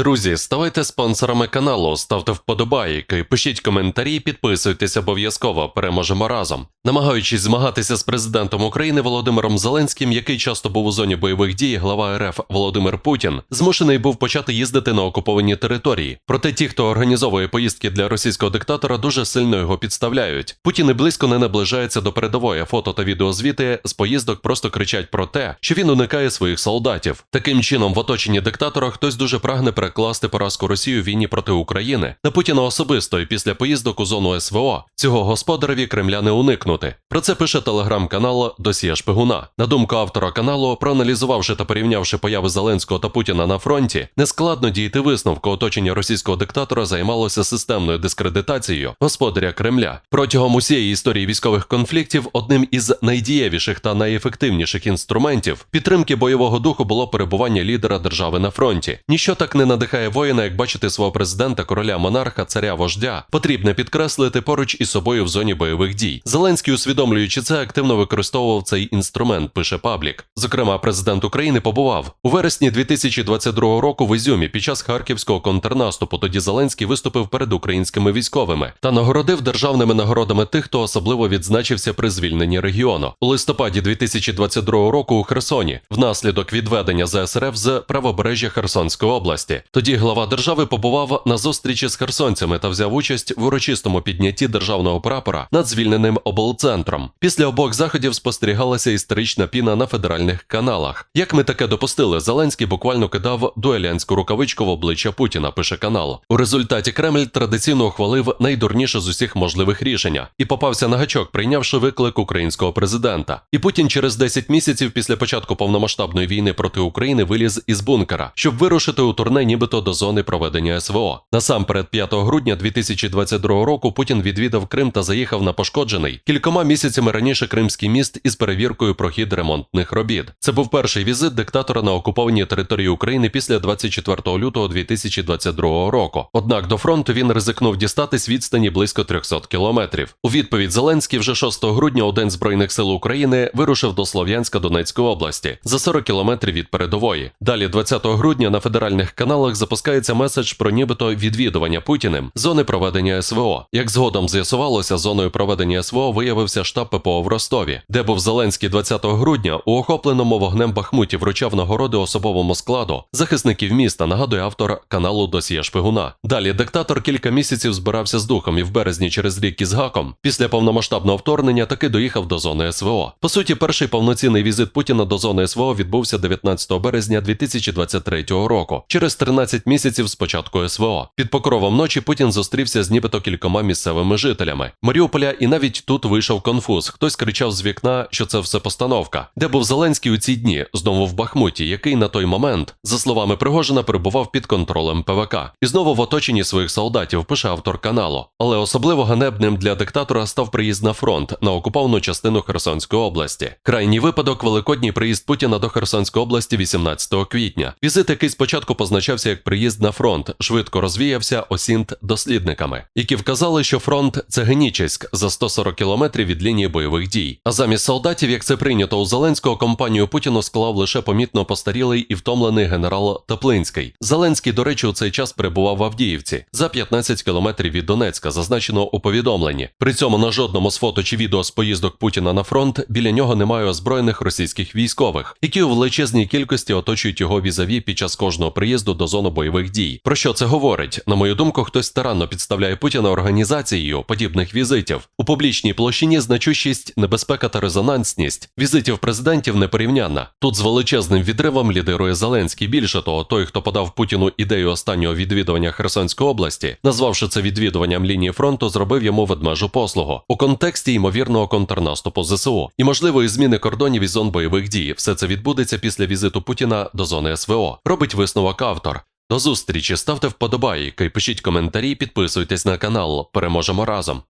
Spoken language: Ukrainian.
Друзі, ставайте спонсорами каналу, ставте вподобайки, пишіть коментарі, підписуйтесь обов'язково. Переможемо разом. Намагаючись змагатися з президентом України Володимиром Зеленським, який часто був у зоні бойових дій, глава РФ Володимир Путін змушений був почати їздити на окуповані території. Проте ті, хто організовує поїздки для російського диктатора, дуже сильно його підставляють. Путін і близько не наближається до передової. Фото та відеозвіти з поїздок просто кричать про те, що він уникає своїх солдатів. Таким чином, в оточенні диктатора хтось дуже прагне перекласти поразку Росії у війні проти України на Путіна особисто і після поїздок у зону СВО. Цього господареві Кремля не уникнути. Про це пише телеграм-канал Досія Шпигуна. На думку автора каналу, проаналізувавши та порівнявши появи Зеленського та Путіна на фронті, нескладно дійти висновку оточення російського диктатора займалося системною дискредитацією господаря Кремля. Протягом усієї історії військових конфліктів одним із найдієвіших та найефективніших інструментів підтримки бойового духу було перебування лідера держави на фронті. Ніщо так не надихає воїна, як бачити свого президента, короля монарха, царя вождя. Потрібне підкреслити поруч із собою в зоні бойових дій. Зеленський, усвідомлюючи це, активно використовував цей інструмент. Пише Паблік. Зокрема, президент України побував у вересні 2022 року в Ізюмі під час харківського контрнаступу. Тоді Зеленський виступив перед українськими військовими та нагородив державними нагородами тих, хто особливо відзначився при звільненні регіону. У листопаді 2022 року у Херсоні, внаслідок відведення ЗСРФ з правобережжя Херсонської області. Тоді глава держави побував на зустрічі з херсонцями та взяв участь в урочистому піднятті державного прапора над звільненим облцентром. Після обох заходів спостерігалася історична піна на федеральних каналах. Як ми таке допустили, Зеленський буквально кидав дуелянську рукавичку в обличчя Путіна. Пише канал. У результаті Кремль традиційно ухвалив найдурніше з усіх можливих рішення і попався на гачок, прийнявши виклик українського президента. І Путін через 10 місяців після початку повномасштабної війни проти України виліз із бункера, щоб вирушити у турне, нібито до зони проведення СВО. Насамперед, 5 грудня 2022 року Путін відвідав Крим та заїхав на пошкоджений кількома місяцями раніше Кримський міст із перевіркою про хід ремонтних робіт. Це був перший візит диктатора на окупованій території України після 24 лютого 2022 року. Однак до фронту він ризикнув дістатись відстані близько 300 кілометрів. У відповідь Зеленський вже 6 грудня у День Збройних сил України вирушив до Слов'янська Донецької області за 40 кілометрів від передової. Далі, 20 грудня, на федеральних каналах запускається меседж про нібито відвідування Путіним зони проведення СВО. Як згодом з'ясувалося, зоною проведення СВО виявився штаб ППО в Ростові, де був Зеленський 20 грудня у охопленому вогнем Бахмуті вручав нагороди особовому складу захисників міста. Нагадує автор каналу Досія Шпигуна. Далі диктатор кілька місяців збирався з духом і в березні через рік із гаком. Після повномасштабного вторгнення таки доїхав до зони СВО. По суті, перший повноцінний візит Путіна до зони СВО відбувся 19 березня 2023 року, через 13 місяців з початку СВО. Під покровом ночі Путін зустрівся з нібито кількома місцевими жителями Маріуполя, і навіть тут вийшов конфуз. Хтось кричав з вікна, що це все постановка. Де був Зеленський у ці дні, знову в Бахмуті, який на той момент, за словами Пригожина, перебував під контролем ПВК. І знову в оточенні своїх солдатів, пише автор каналу. Але особливо ганебним для диктатора став приїзд на фронт на окуповану частину Херсонської області. Крайній випадок великодній приїзд Путіна до Херсонської області 18 квітня. Візит, який спочатку позначався як приїзд на фронт, швидко розвіявся осінт дослідниками, які вказали, що фронт це Генічеськ за 140 кілометрів від лінії бойових дій. А замість солдатів, як це прийнято у Зеленського, компанію Путіну склав лише помітно постарілий і втомлений генерал Теплинський. Зеленський, до речі, у цей час перебував в Авдіївці за 15 кілометрів від Донецька, зазначено у повідомленні. При цьому на жодному з фото чи відео з поїздок Путіна на фронт біля нього немає озброєних російських військових, які у величезній кількості оточують його візаві під час кожного приїзду до зони бойових дій. Про що це говорить? На мою думку, хтось старанно підставляє Путіна організацією подібних візитів у публічній площині. Значущість, небезпека та резонансність візитів президентів непорівнянна. Тут з величезним відривом лідирує Зеленський. Більше того, той, хто подав Путіну ідею останнього відвідування Херсонської області, назвавши це відвідуванням лінії фронту, зробив йому ведмежу послугу у контексті ймовірного контрнаступу ЗСУ і можливої зміни кордонів і зон бойових дій. Все це відбудеться після візиту Путіна до зони СВО. Робить висновок автор. До зустрічі, ставте вподобайки, пишіть коментарі, підписуйтесь на канал. Переможемо разом.